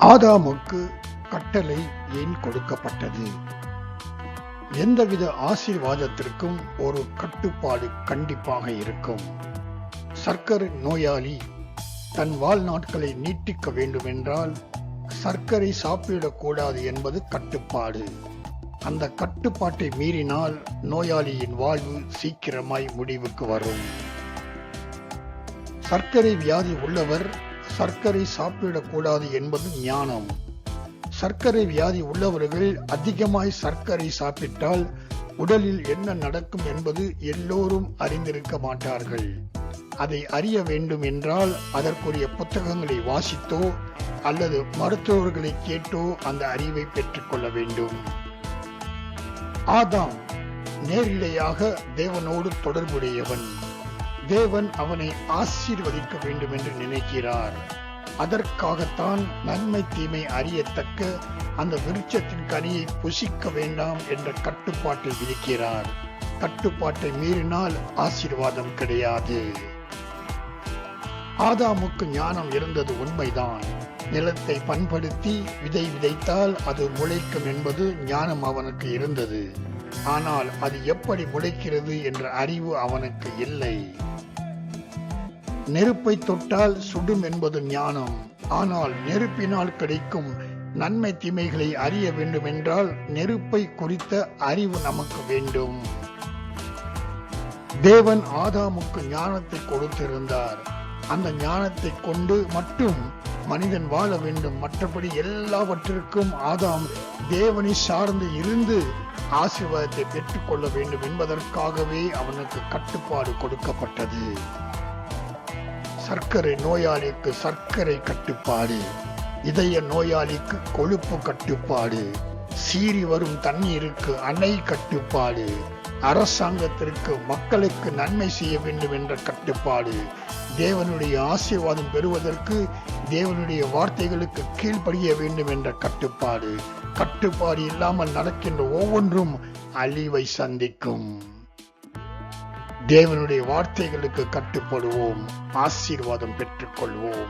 ஆதாமுக்கு கட்டளை ஏன் கொடுக்கப்பட்டது? எந்தவித ஆசீர்வாதத்திற்கும் ஒரு கட்டுப்பாடு கண்டிப்பாக இருக்கும். சர்க்கரை நோயாளி தன் வாழ்நாட்களை நீட்டிக்க வேண்டுமென்றால் சர்க்கரை சாப்பிடக்கூடாது என்பது கட்டுப்பாடு. அந்த கட்டுப்பாட்டை மீறினால் நோயாளியின் வாழ்வு சீக்கிரமாய் முடிவுக்கு வரும். சர்க்கரை வியாதி உள்ளவர் சர்க்கரை சாப்பிடக்கூடாது என்பது ஞானம். சர்க்கரை வியாதி உள்ளவர்கள் அதிகமாய் சர்க்கரை சாப்பிட்டால் உடலில் என்ன நடக்கும் என்பது எல்லோரும் அறிந்திருக்க மாட்டார்கள். அதை அறிய வேண்டும் என்றால் அதற்குரிய புத்தகங்களை வாசித்தோ அல்லது மருத்துவர்களை கேட்டோ அந்த அறிவை பெற்றுக்கொள்ள வேண்டும். ஆதாம் நேரிடையாக தேவனோடு தொடர்புடையவன். தேவன் அவனை ஆசீர்வதிக்க வேண்டும் என்று நினைக்கிறார். அதற்காகத்தான் நன்மை தீமை அறியத்தக்க அந்த விருட்சத்தின் கனியை புசிக்க வேண்டாம் என்ற கட்டுப்பாட்டை விதிக்கிறார் கட்டுப்பாட்டை மீறினால் ஆசீர்வாதம் கிடையாது. ஆதாமுக்கு ஞானம் இருந்தது உண்மைதான். நிலத்தை பண்படுத்தி விதை விதைத்தால் அது முளைக்கும் என்பது ஞானம் அவனுக்கு இருந்தது. ஆனால் அது எப்படி முளைக்கிறது என்ற அறிவு அவனுக்கு இல்லை. நெருப்பை தொட்டால் சுடும் என்பது ஞானம். ஆனால் நெருப்பினால் கிடைக்கும் நன்மை தீமைகளை அறிய வேண்டுமென்றால் நெருப்பை குறித்த அறிவு நமக்கு வேண்டும். தேவன் ஆதாமுக்கு ஞானத்தை கொடுத்திருந்தார். அந்த ஞானத்தை கொண்டு மட்டும் மனிதன் வாழ வேண்டும். மற்றபடி எல்லாவற்றிற்கும் ஆதாம் தேவனை சார்ந்து இருந்து ஆசீர்வாதத்தை பெற்றுக்கொள்ள வேண்டும் என்பதற்காகவே அவனுக்கு கட்டுப்பாடு கொடுக்கப்பட்டது. சர்க்கரை நோயாளிக்கு சர்க்கரை கட்டுப்பாடு இதய நோயாளிக்கு கொழுப்பு கட்டுப்பாடு சீறி வரும் தண்ணீருக்கு அணை கட்டுப்பாடு அரசாங்கத்திற்கு மக்களுக்கு நன்மை செய்ய வேண்டும் என்ற கட்டுப்பாடு தேவனுடைய ஆசீர்வாதம் பெறுவதற்கு தேவனுடைய வார்த்தைகளுக்கு கீழ்ப்படிய வேண்டும் என்ற கட்டுப்பாடு. கட்டுப்பாடு இல்லாமல் நடக்கின்ற ஒவ்வொன்றும் அழிவை சந்திக்கும். தேவனுடைய வார்த்தைகளுக்கு கட்டுப்படுவோம். ஆசீர்வாதம் பெற்றுக்கொள்வோம்.